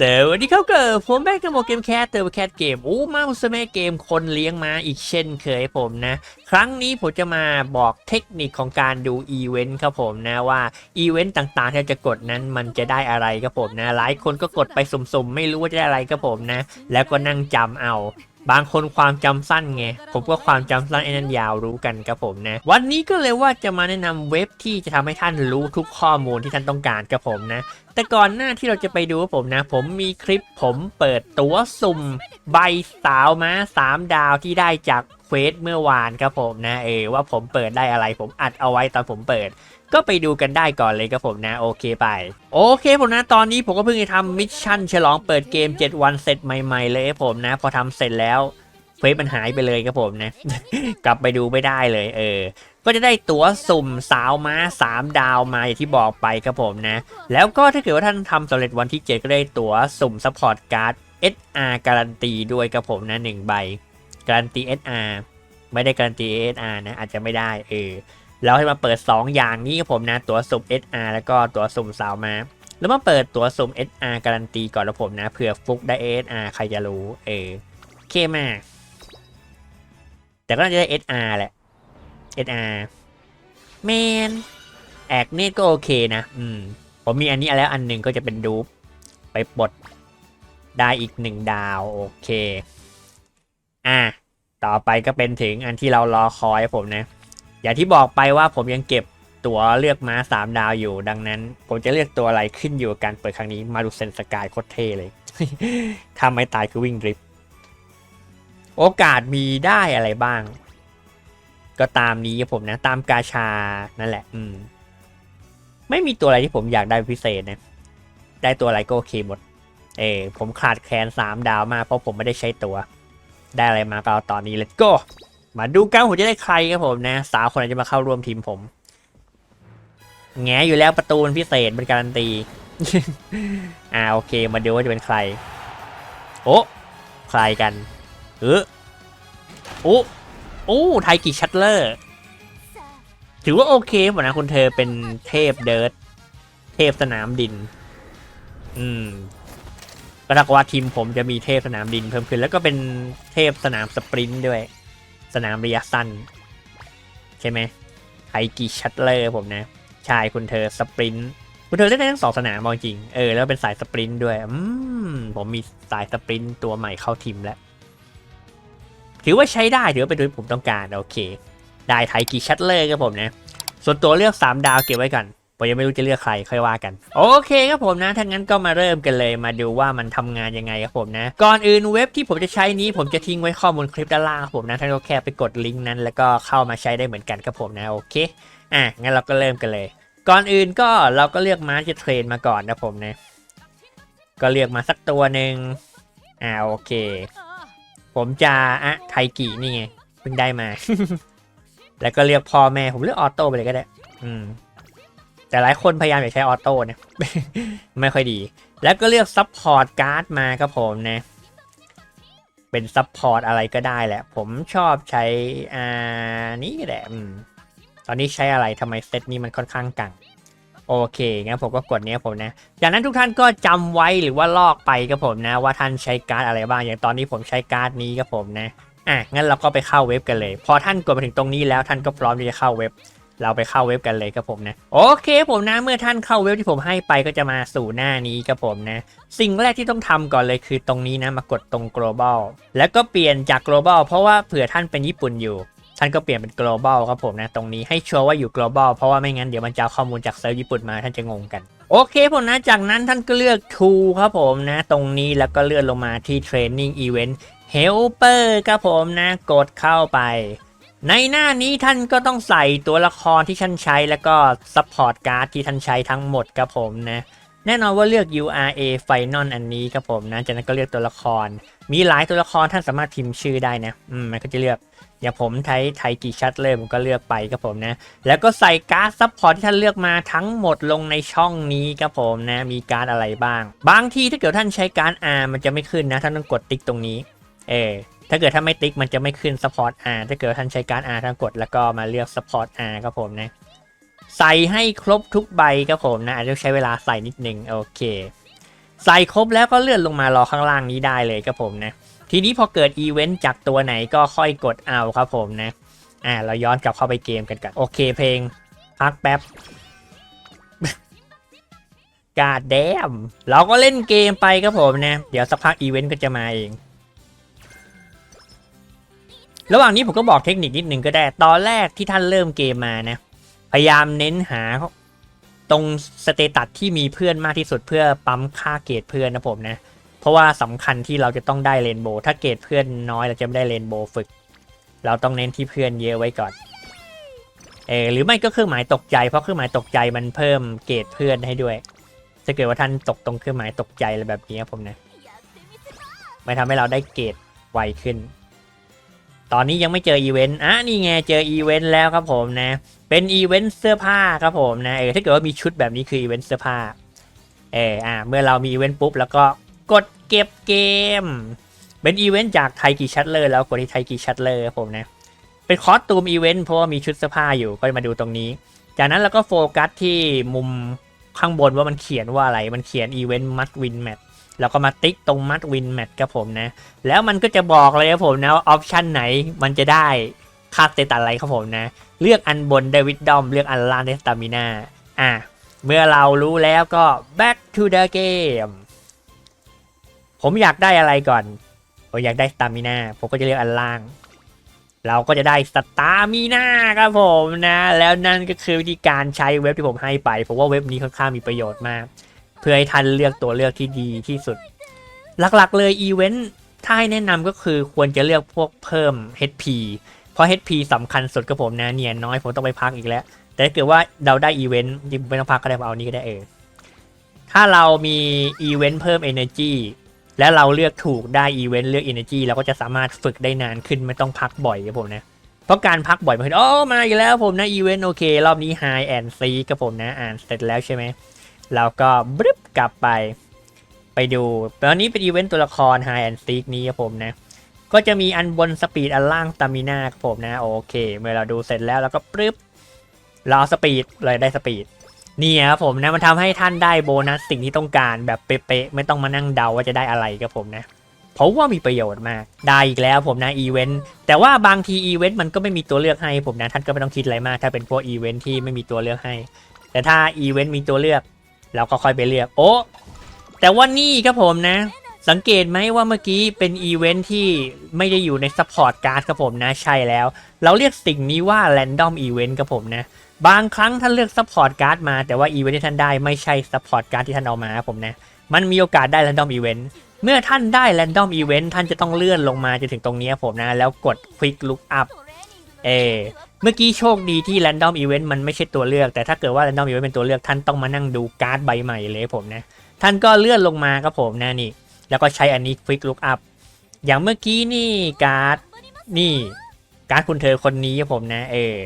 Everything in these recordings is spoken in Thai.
สวัสดีครับเกิดผมแบ็กกับโมเกมแคทเตอร์แคทเกมอู้มาอุสเมเกมคนเลี้ยงมาอีกเช่นเคยผมนะ ครั้งนี้ผมจะมาบอกเทคนิคของการดูอีเวนต์ครับผมนะว่าอีเวนต์ต่างๆที่จะกดนั้นมันจะได้อะไรครับผมนะ หลายคนก็กดไปสุ่มๆ ไม่รู้ว่าจะได้อะไรครับผมนะ แล้วก็นั่งจำเอาบางคนความจำสั้นไง ผมก็ความจำสั้นไอ้นั่นยาวรู้กันครับผมนะ วันนี้ก็เลยว่าจะมาแนะนำเว็บที่จะทำให้ท่านรู้ทุกข้อมูลที่ท่านต้องการครับผมนะแต่ก่อนหน้าที่เราจะไปดูผมนะ ผมมีคลิปผมเปิดตัวสุ่มใบสาวม้าสามดาวที่ได้จากเควสเมื่อวานครับผมนะเออว่าผมเปิดได้อะไร ผมอัดเอาไว้ตอนผมเปิด ก็ไปดูกันได้ก่อนเลยครับผมนะโอเคไป โอเคผมนะตอนนี้ผมก็เพิ่งจะทำมิชชั่นฉลองเปิดเกม 7 วันเสร็จใหม่ๆเลยผมนะ พอทำเสร็จแล้วเควสมันหายไปเลยครับผมนะ กลับไปดูไม่ได้เลย เออ ก็จะได้ตั๋วสุ่มสาวม้า 3 ดาวมาอย่างที่บอกไปครับผมนะ แล้วก็ถ้าเกิดว่าท่านทำสำเร็จวันที่ 7 ก็ได้ตั๋วสุ่มซัพพอร์ตการ์ด SR การันตีด้วยครับผมนะ1ใบ การันตี SR ไม่ได้การันตี SR นะอาจจะไม่ได้เออแล้วให้มาเปิด 2 อย่างนี้ครับผมนะตั๋วสุ่ม SR แล้วก็ตั๋วสุ่มสาวม้าแล้วมาเปิดตั๋วสุ่ม SR การันตีก่อนแล้วผมนะเผื่อฟุกได้ SR ใครจะรู้เออโอเคมากแต่ก็น่าจะได้ SR แหละ SR แมนแอกเนตก็โอเคนะ อืม ผมมีอันนี้แล้วอันหนึ่งก็จะเป็นดูปไปปลดได้อีกหนึ่งดาว โอเค อะ ต่อไปก็เป็นถึงอันที่เรารอคอยผมนะ อย่างที่บอกไปว่าผมยังเก็บตั๋วเลือกม้าสามดาวอยู่ ดังนั้น ผมจะเลือกตัวอะไรขึ้นอยู่กับการเปิดครั้งนี้ มาดูเซนสกายโคตรเท่เลย ถ้าไม่ตายคือวิ่งดริฟต์โอกาสมีได้อะไรบ้าง ก็ตามนี้ครับผมนะ ตามกาชานั่นแหละ อืม ไม่มีตัวอะไรที่ผมอยากได้พิเศษนะ ได้ตัวอะไรก็โอเคหมด เออผมขาดแคลนสามดาวมากเพราะผมไม่ได้ใช้ตัว ได้อะไรมาก็เอาตอนนี้เลยก็มาดูกันผมจะได้ใครครับผมนะ สาวคนไหนจะมาเข้าร่วมทีมผมแงอยู่แล้วประตูมันพิเศษเป็นการันตี อ่าโอเค มาดูว่าจะเป็นใคร โอ้ใครกันเออโอ้ โอ้ไทกิชัตเลอร์ ถือว่าโอเคหมดนะคุณเธอเป็นเทพเดิร์ดเทพสนามดิน อืมก็ถ้าว่าทีมผมจะมีเทพสนามดินเพิ่มขึ้น แล้วก็เป็นเทพสนามสปรินต์ด้วย สนามระยะสั้น ใช่ไหมไทกิชัตเลอร์ผมนะ ชายคุณเธอสปรินต์คุณเธอเล่นได้ทั้งสองสนามจริงเออแล้วเป็นสายสปรินต์ด้วย อืมผมมีสายสปรินต์ตัวใหม่เข้าทีมแล้ว ถือว่าใช้ได้ถือว่าเป็นตัวที่ผมต้องการโอเค ได้ไทกิชัตเลอร์ครับผมนะ ส่วนตัวเลือก 3 ดาวเก็บไว้กันผมยังไม่รู้จะเลือกใครค่อยว่ากัน โอเคครับผมนะถ้างั้นก็มาเริ่มกันเลยมาดูว่ามันทำงานยังไงครับผมนะ ก่อนอื่นเว็บที่ผมจะใช้นี้ผมจะทิ้งไว้ข้อมูลคลิปด้านล่างครับผมนะท่านก็แค่ไปกดลิงก์นั้น แล้วก็เข้ามาใช้ได้เหมือนกันครับผมนะโอเคอะงั้นเราก็เริ่มกันเลย ก่อนอื่นก็เราก็เลือกม้าจะเทรนมาก่อนนะผมนะก็เลือกมาสักตัวหนึ่งอ่าโอเค ผมจะอะไทกินี่ไงเพิ่งได้มา แล้วก็เลือกพ่อแม่ผมเลือกออโต้ไปเลยก็ได้ อืม แต่หลายคนพยายามอยากใช้ออโต้นะไม่ค่อยดี แล้วก็เลือกซับพอร์ตการ์ดมาครับผมนะ เป็นซับพอร์ตอะไรก็ได้แหละ ผมชอบใช้อ่านี้แหละอืมตอนนี้ใช้อะไรทำไมเซตนี้มันค่อนข้างกัง โอเคงั้นผมก็กดเนี้ยผมนะ จากนั้นทุกท่านก็จำไว้หรือว่าลอกไปครับผมนะ ว่าท่านใช้การ์ดอะไรบ้าง อย่างตอนนี้ผมใช้การ์ดนี้ครับผมนะ อะงั้นเราก็ไปเข้าเว็บกันเลย พอท่านกดมาถึงตรงนี้แล้วท่านก็พร้อมที่จะเข้าเว็บ เราไปเข้าเว็บกันเลยครับผมนะ โอเคผมนะ เมื่อท่านเข้าเว็บที่ผมให้ไปก็จะมาสู่หน้านี้ครับผมนะ สิ่งแรกที่ต้องทำก่อนเลยคือตรงนี้นะ มากดตรง global แล้วก็เปลี่ยนจาก global เพราะว่าเผื่อท่านเป็นญี่ปุ่นอยู่ ท่านก็เปลี่ยนเป็น global ครับผมนะ ตรงนี้ให้ชัวร์ว่าอยู่ global เพราะว่าไม่งั้นเดี๋ยวมันจะเอาข้อมูลจากเซิร์ฟญี่ปุ่นมาท่านจะงงกัน โอเคผมนะ จากนั้นท่านก็เลือก tool ครับผมนะ ตรงนี้แล้วก็เลื่อนลงมาที่ training event helper ครับผมนะ กดเข้าไป ในหน้านี้ท่านก็ต้องใส่ตัวละครที่ท่านใช้แล้วก็ support card ที่ท่านใช้ทั้งหมดครับผมนะ แน่นอนว่าเลือก URA Final อันนี้ครับผมนะจากนั้นก็เลือกตัวละคร มีหลายตัวละครท่านสามารถพิมพ์ชื่อได้นะอืมมันก็จะเลือกอย่างผมใช้ไทกีชัดเลยผมก็เลือกไปครับผมนะ แล้วก็ใส่การ์ดซัพพอร์ตที่ท่านเลือกมาทั้งหมดลงในช่องนี้ครับผมนะ มีการ์ดอะไรบ้าง บางทีถ้าเกิดท่านใช้การ์ด R มันจะไม่ขึ้นนะ ท่านต้องกดติ๊กตรงนี้ เออถ้าเกิดถ้าไม่ติ๊กมันจะไม่ขึ้น support R ถ้าเกิดท่านใช้การ์ด R ท่านกดแล้วก็มาเลือก support R ครับผมนะ ใส่ให้ครบทุกใบครับผมนะอาจจะใช้เวลาใส่นิดนึงโอเค ใส่ครบแล้วก็เลื่อนลงมารอข้างล่างนี้ได้เลยครับผมนะทีนี้พอเกิดอีเวนต์จากตัวไหนก็ค่อยกดเอาครับผมนะอ่าเราย้อนกลับเข้าไปเกมกันกันโอเคเพลงพักแป๊บกาดแดมเราก็เล่นเกมไปครับผมนะ เดี๋ยวสักพักอีเวนต์ก็จะมาเอง ระหว่างนี้ผมก็บอกเทคนิคนิดหนึ่งก็ได้ ตอนแรกที่ท่านเริ่มเกมมานะ พยายามเน้นหาตรงสเตตัสที่มีเพื่อนมากที่สุดเพื่อปั๊มค่าเกรดเพื่อนนะผมนะ เพราะว่าสำคัญที่เราจะต้องได้เรนโบว์ถ้าเกรดเพื่อนน้อยเราจะไม่ได้เรนโบว์ฝึก เราต้องเน้นที่เพื่อนเยอะไว้ก่อนเออหรือไม่ก็เครื่องหมายตกใจเพราะเครื่องหมายตกใจมันเพิ่มเกรดเพื่อนให้ด้วยถ้าเกิดว่าท่านตกตรงเครื่องหมายตกใจอะไรแบบนี้ผมนะไม่ทำให้เราได้เกรดไวขึ้น ตอนนี้ยังไม่เจออีเวนต์อะนี่ไงเจออีเวนต์แล้วครับผมนะ เป็นอีเวนต์เสื้อผ้าครับผมนะ เออถ้าเกิดว่ามีชุดแบบนี้คืออีเวนต์เสื้อผ้า เอออะเมื่อเรามีอีเวนต์ปุ๊บแล้วก็กดเก็บเกม เป็นอีเวนต์จากไทกีชัตเลอร์แล้วกดที่ไทกีชัตเลอร์ครับผมนะ เป็นคอสตูมอีเวนต์เพราะว่ามีชุดเสื้อผ้าอยู่ก็มาดูตรงนี้ จากนั้นเราก็โฟกัสที่มุมข้างบนว่ามันเขียนว่าอะไร มันเขียนอีเวนต์มัดวินแมท แล้วก็มาติ๊กตรงมัดวินแมทครับผมนะ แล้วมันก็จะบอกเลยครับผมนะว่าออปชันไหนมันจะได้ค่าสเตตัสอะไรครับผมนะ เลือกอันบนได้วิดดอมเลือกอันล่างได้สตามินาอะเมื่อเรารู้แล้วก็ back to the game ผมอยากได้อะไรก่อน ผมอยากได้สตามินาผมก็จะเลือกอันล่าง เราก็จะได้สตามินาครับผมนะ แล้วนั่นก็คือวิธีการใช้เว็บที่ผมให้ไป ผมว่าเว็บนี้ค่อนข้างมีประโยชน์มาก เพื่อให้ท่านเลือกตัวเลือกที่ดีที่สุด หลักๆเลยอีเวนต์ถ้าให้แนะนำก็คือควรจะเลือกพวกเพิ่ม HP เพราะ HP สำคัญสุดกับผมนะเนี่ยน้อยผมต้องไปพักอีกแล้ว แต่ถ้าเกิดว่าเราได้อีเวนต์ยิ่งไม่ต้องพักก็ได้เอานี้ก็ได้เออถ้าเรามีอีเวนต์เพิ่ม Energy และเราเลือกถูกได้อีเวนต์เลือก Energy เราก็จะสามารถฝึกได้นานขึ้นไม่ต้องพักบ่อยครับผมนะเพราะการพักบ่อยมันคืออ๋อมาอีกแล้วผมนะอีเวนต์โอเค รอบนี้ High and s e e กับผมนะอ่านเสร็จแล้วใช่ไหม เราก็บรึบกลับไป ไปดูตอนนี้เป็นอีเวนต์ตัวละคร High and Seek นี้ครับผมนะ ก็จะมีอันบนสปีดอันล่างสตามินาครับผมนะ โอเค เมื่อเราดูเสร็จแล้วเราก็ปึ๊บรอสปีดเลยได้สปีดนี่ครับผมนะมันทำให้ท่านได้โบนัสสิ่งที่ต้องการแบบเป๊ะๆไม่ต้องมานั่งเดาว่าจะได้อะไรครับผมนะเพราะว่ามีประโยชน์มากได้อีกแล้วผมนะอีเวนต์แต่ว่าบางทีอีเวนต์มันก็ไม่มีตัวเลือกให้ผมนะท่านก็ไม่ต้องคิดอะไรมาก ถ้าเป็นพวกอีเวนต์ที่ไม่มีตัวเลือกให้ แต่ถ้าอีเวนต์มีตัวเลือก เราก็ค่อยไปเลือกโอ้แต่ว่านี่ครับผมนะ สังเกตไหมว่าเมื่อกี้เป็นอีเวนท์ที่ไม่ได้อยู่ในซัพพอร์ตการ์ดครับผมนะใช่แล้ว เราเรียกสิ่งนี้ว่า Random Event ครับผมนะบางครั้งท่านเลือกซัพพอร์ตการ์ดมาแต่ว่าอีเวนท์ที่ท่านได้ไม่ใช่ซัพพอร์ตการ์ดที่ท่านเอามาครับผมนะมันมีโอกาสได้ Random Event เมื่อท่านได้ Random Event ท่านจะต้องเลื่อนลงมาจนถึงตรงนี้ครับผมนะ แล้วกด Quick Look Up เออ เมื่อกี้โชคดีที่ Random Event มันไม่ใช่ตัวเลือก แต่ถ้าเกิดว่า Random Event เป็นตัวเลือกท่านต้องมานั่งดูการ์ดใบใหม่เลยผมนะ ท่านก็เลื่อนลงมาครับผมนะนี่ แล้วก็ใช้อันนี้ Quick Look Up อย่างเมื่อกี้นี่การ์ดนี่การ์ดคุณเธอคนนี้ครับผมนะเออ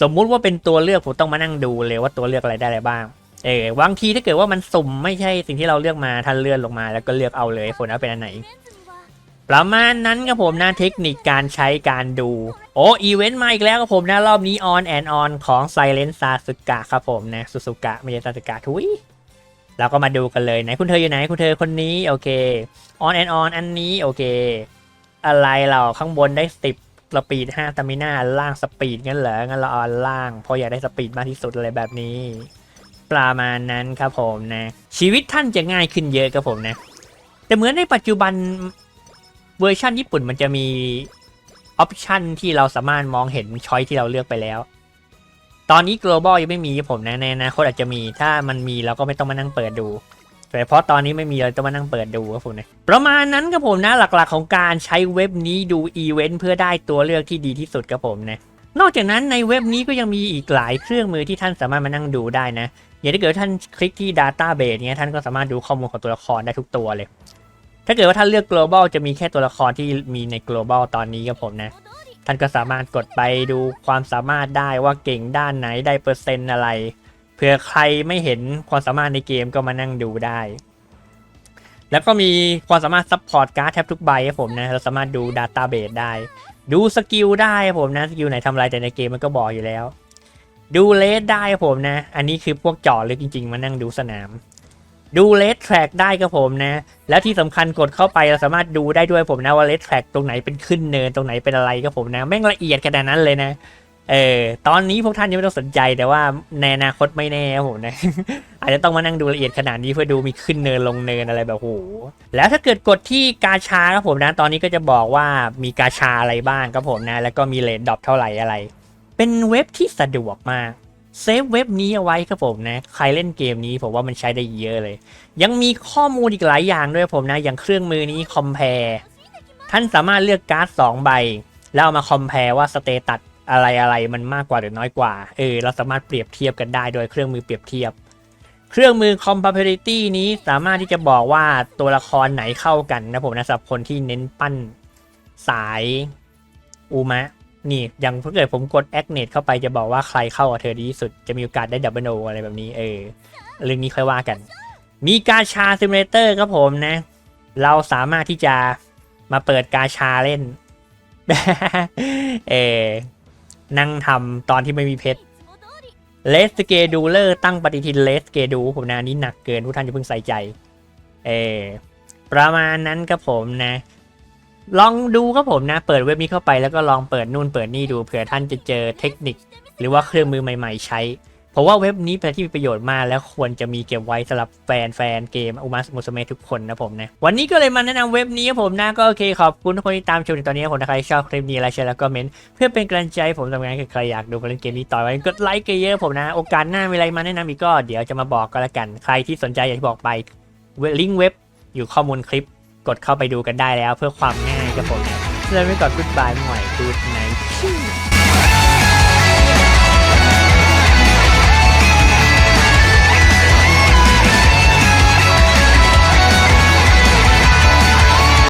สมมุติว่าเป็นตัวเลือกผมต้องมานั่งดูเลยว่าตัวเลือกอะไรได้อะไรบ้างเออบางทีถ้าเกิดว่ามันสุ่มไม่ใช่สิ่งที่เราเลือกมาท่านเลื่อนลงมา แล้วก็เลือกเอาเลยผลว่าเป็นอันไหน ประมาณนั้นครับผมนะเทคนิคการใช้การดู โอ้อีเวนต์มาอีกแล้วครับผมนะ รอบนี้ on and on ของ Silent Sasuke ครับผมนะสุสุกะไม่ใช่ Sasuke ทุยเราก็มาดูกันเลยไหนคุณเธออยู่ไหนคุณเธอคนนี้โอเค on and on อันนี้โอเค อะไรเราข้างบนได้สิบสปีดห้าตามิน่าล่างสปีดงั้นเหรองั้นเราออนล่างเพราะอยากได้สปีดมากที่สุดอะไรแบบนี้ ประมาณนั้นครับผมนะ ชีวิตท่านจะง่ายขึ้นเยอะครับผมนะ แต่เหมือนในปัจจุบัน เวอร์ชันญี่ปุ่นมันจะมีออปชันที่เราสามารถมองเห็นช้อยที่เราเลือกไปแล้ว ตอนนี้ global ยังไม่มีครับผมนะในอนาคตอาจจะมีถ้ามันมีเราก็ไม่ต้องมานั่งเปิดดูแต่เพราะตอนนี้ไม่มีเราต้องมานั่งเปิดดูครับผมนะประมาณนั้นครับผมนะหลักๆของการใช้เว็บนี้ดูอีเวนต์เพื่อได้ตัวเลือกที่ดีที่สุดครับผมนะนอกจากนั้นในเว็บนี้ก็ยังมีอีกหลายเครื่องมือที่ท่านสามารถมานั่งดูได้นะอย่างถ้าเกิดท่านคลิกที่ database เนี้ยท่านก็สามารถดูข้อมูลของตัวละครได้ทุกตัวเลย ถ้าเกิดว่าท่านเลือก global จะมีแค่ตัวละครที่มีใน global ตอนนี้ครับผมนะ ท่านก็สามารถกดไปดูความสามารถได้ว่าเก่งด้านไหนได้เปอร์เซ็นต์อะไร เผื่อใครไม่เห็นความสามารถในเกมก็มานั่งดูได้ แล้วก็มีความสามารถซัพพอร์ตการ์ดแทบทุกใบครับผมนะ เราสามารถดู Database ได้ ดูสกิลได้ครับผมนะ สกิลไหนทำอะไรแต่ในเกมมันก็บอกอยู่แล้ว ดูเลสได้ครับผมนะ อันนี้คือพวกเจาะลึกจริง ๆ มานั่งดูสนาม ดูเลสแทร็กได้ครับผมนะ แล้วที่สำคัญกดเข้าไปเราสามารถดูได้ด้วยผมนะว่าเลสแทร็กตรงไหนเป็นขึ้นเนินตรงไหนเป็นอะไรครับผมนะ แม่งละเอียดขนาดนั้นเลยนะ เออตอนนี้พวกท่านยังไม่ต้องสนใจแต่ว่าในอนาคตไม่แน่ครับผมนะ อาจจะต้องมานั่งดูละเอียดขนาดนี้เพื่อดูมีขึ้นเนินลงเนินอะไรแบบโหแล้วถ้าเกิดกดที่กาชาครับผมนะ ตอนนี้ก็จะบอกว่ามีกาชาอะไรบ้างครับผมนะ แล้วก็มีเลดดรอปเท่าไหร่อะไร เป็นเว็บที่สะดวกมาก เซฟเว็บนี้เอาไว้ครับผมนะ ใครเล่นเกมนี้ผมว่ามันใช้ได้เยอะเลย ยังมีข้อมูลอีกหลายอย่างด้วยผมนะ อย่างเครื่องมือนี้คอมเพลท่านสามารถเลือกการ์ดสองใบ แล้วเอามาคอมเพลว่าสเตตัสอะไรอะไรมันมากกว่าหรือน้อยกว่า เออ เราสามารถเปรียบเทียบกันได้โดยเครื่องมือเปรียบเทียบ เครื่องมือ compatibility นี้สามารถที่จะบอกว่าตัวละครไหนเข้ากันนะผมนะสำหรับคนที่เน้นปั้นสายอูมะ นี่อย่างถ้าเกิดผมกด a c n e t เข้าไปจะบอกว่าใครเข้ากับเธอดีที่สุดจะมีโอกาสได้ดับเบิลโออะไรแบบนี้เออเรื่องนี้ค่อยว่ากัน มีกาชาซิมูเลเตอร์ครับผมนะ เราสามารถที่จะมาเปิดกาชาเล่น เออนั่งทำตอนที่ไม่มีเพชรเลสเกดูเลอร์ตั้งปฏิทินเลสเกดูผมนะนนี้หนักเกินทุกท่านจะเพิ่งใส่ใจ เออประมาณนั้นครับผมนะ ลองดูครับผมนะ เปิดเว็บนี้เข้าไปแล้วก็ลองเปิดนู่นเปิดนี่ดูเผื่อท่านจะเจอเทคนิค หรือว่าเครื่องมือใหม่ๆ ใช้เพราะว่าเว็บนี้เป็นที่มีประโยชน์มาก แล้วควรจะมีเก็บไว้สำหรับแฟนแฟนเกมอุมัสมุสเมทุกคนนะผมนะ วันนี้ก็เลยมาแนะนำเว็บนี้ครับผมนะก็โอเคขอบคุณทุกคนที่ตามชมในตอนนี้นะผมนะใครชอบคลิปนี้แล้วแชร์แล้วก็เมนต์เพื่อเป็นกำลังใจผมทำงานใครอยากดูผมเล่นเกมนี้ต่อไปกดไลค์กันเยอะผมนะ โอกาสหน้ามีอะไรมาแนะนำอีกก็เดี๋ยวจะมาบอกก็แล้วกันใครที่สนใจอยากจะบอกไปลิงก์เว็บอยู่ข้อมูลคลิปกดเข้าไปดูกันได้แล้วเพื่อความง่าย ครับผมนะเริ่มไปก่อนกุ๊ดบายหน่อยกูดไนท์